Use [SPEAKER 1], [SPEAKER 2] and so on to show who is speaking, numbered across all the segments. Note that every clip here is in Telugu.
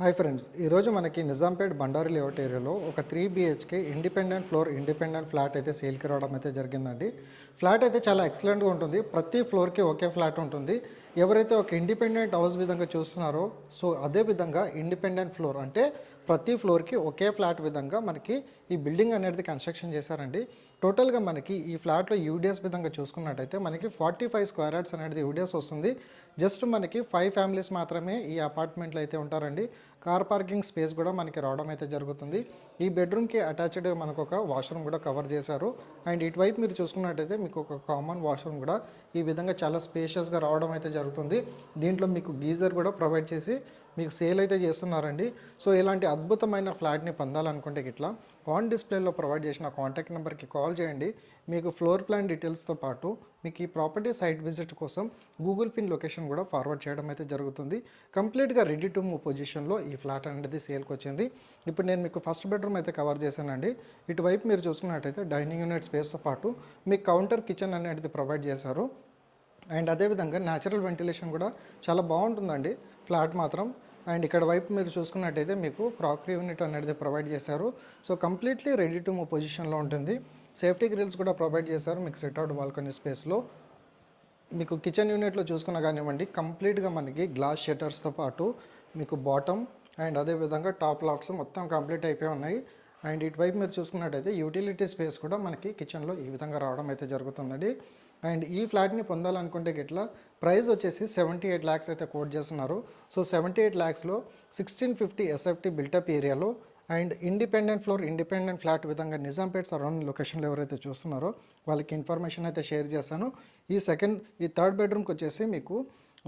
[SPEAKER 1] హాయ్ ఫ్రెండ్స్ ఈరోజు మనకి నిజాంపేట్ బండారి లేఅవుట్ ఏరియాలో ఒక three BHK independent floor independent flat అయితే సేల్కి రావడం అయితే జరిగిందండి. ఫ్లాట్ అయితే చాలా ఎక్సలెంట్గా ఉంటుంది. ప్రతి ఫ్లోర్కి ఒకే ఫ్లాట్ ఉంటుంది. ఎవరైతే ఒక ఇండిపెండెంట్ హౌస్ విధంగా చూస్తున్నారో సో అదే విధంగా ఇండిపెండెంట్ ఫ్లోర్ అంటే ప్రతి ఫ్లోర్కి ఒకే ఫ్లాట్ విధంగా మనకి ఈ బిల్డింగ్ అనేది కన్స్ట్రక్షన్ చేశారండి. టోటల్గా మనకి ఈ ఫ్లాట్లో యూడిఎస్ విధంగా చూసుకున్నట్టయితే మనకి ఫార్టీ ఫైవ్ స్క్వేర్ యార్డ్స్ అనేది యూడిఎస్ వస్తుంది. జస్ట్ మనకి ఫైవ్ ఫ్యామిలీస్ మాత్రమే ఈ అపార్ట్మెంట్లో అయితే ఉంటారండి. కార్ పార్కింగ్ స్పేస్ కూడా మనకి రావడం అయితే జరుగుతుంది. ఈ బెడ్రూమ్కి అటాచ్డ్ మనకు ఒక వాష్రూమ్ కూడా కవర్ చేశారు. అండ్ ఇటువైపు మీరు చూసుకున్నట్టయితే మీకు ఒక కామన్ వాష్రూమ్ కూడా ఈ విధంగా చాలా స్పేషియస్గా రావడం అయితే జరుగుతుంది. దీంట్లో మీకు గీజర్ కూడా ప్రొవైడ్ చేసి మీకు సేల్ అయితే చేస్తున్నారండి. సో ఇలాంటి అద్భుతమైన ఫ్లాట్ని పొందాలనుకుంటే ఇట్లా ఆన్ డిస్ప్లేలో ప్రొవైడ్ చేసిన కాంటాక్ట్ నెంబర్కి కాల్ చేయండి. మీకు ఫ్లోర్ ప్లాన్ డీటెయిల్స్తో పాటు మీకు ఈ ప్రాపర్టీ సైట్ విజిట్ కోసం గూగుల్ పిన్ లొకేషన్ కూడా ఫార్వర్డ్ చేయడం అయితే జరుగుతుంది. కంప్లీట్గా రెడీ టు మూవ్ పొజిషన్లో ఈ ఫ్లాట్ అనేది సేల్కి వచ్చింది. ఇప్పుడు నేను మీకు ఫస్ట్ బెడ్రూమ్ అయితే కవర్ చేశానండి. ఇటువైపు మీరు చూసుకున్నట్టయితే డైనింగ్ యూనిట్ స్పేస్తో పాటు మీకు కౌంటర్ కిచెన్ అనేది ప్రొవైడ్ చేశారు. అండ్ అదేవిధంగా న్యాచురల్ వెంటిలేషన్ కూడా చాలా బాగుంటుందండి. ఫ్లాట్ మాత్రం అండ్ ఇక్కడ వైపు మీరు చూసుకున్నట్టయితే మీకు క్రాకరీ యూనిట్ అనేది ప్రొవైడ్ చేశారు. So completely ready to move పొజిషన్లో ఉంటుంది. సేఫ్టీ గ్రిల్స్ కూడా ప్రొవైడ్ చేశారు మీకు సెట్ అవుట్ బాల్కనీ స్పేస్లో. మీకు కిచెన్ యూనిట్లో చూసుకున్న కానివ్వండి కంప్లీట్గా మనకి గ్లాస్ షట్టర్స్తో పాటు మీకు బాటమ్ అండ్ అదేవిధంగా టాప్ లాట్స్ మొత్తం కంప్లీట్ అయిపోయి ఉన్నాయి. అండ్ ఇటువైపు మీరు చూసుకున్నట్టయితే యూటిలిటీ స్పేస్ కూడా మనకి కిచెన్లో ఈ విధంగా రావడం అయితే జరుగుతుందండి. అండ్ ఈ ఫ్లాట్ని పొందాలనుకుంటే గిట్లా ప్రైస్ వచ్చేసి సెవెంటీ ఎయిట్ ల్యాక్స్ అయితే కోట్ చేస్తున్నారు. So seventy eight ల్యాక్స్లో sixteen fifty SFT built up ఏరియాలో and independent floor independent flat విధంగా నిజాంపేట్ సరౌండ్ లొకేషన్లో ఎవరైతే చూస్తున్నారో వాళ్ళకి ఇన్ఫర్మేషన్ అయితే షేర్ చేస్తాను ఈ సెకండ్ ఈ థర్డ్ బెడ్రూమ్కి వచ్చేసి మీకు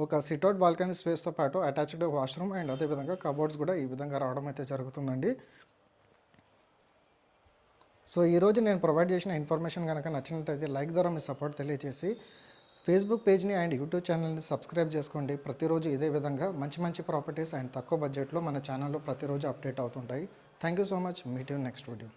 [SPEAKER 1] ఒక సిట్అవుట్ బాల్కనీ స్పేస్తో పాటు అటాచ్డ్ వాష్రూమ్ అండ్ అదేవిధంగా కబోర్డ్స్ కూడా ఈ విధంగా రావడం అయితే జరుగుతుందండి. సో ఈరోజు నేను ప్రొవైడ్ చేసిన ఇన్ఫర్మేషన్ కనుక నచ్చినట్టయితే లైక్ ద్వారా మీ సపోర్ట్ తెలియజేసి ఫేస్బుక్ పేజ్ని అండ్ యూట్యూబ్ ఛానల్ని సబ్స్క్రైబ్ చేసుకోండి. ప్రతిరోజు ఇదే విధంగా మంచి మంచి ప్రాపర్టీస్ అండ్ తక్కువ బడ్జెట్లో మన ఛానల్లో ప్రతిరోజు అప్డేట్ అవుతుంటాయి. Thank you so much meet you next video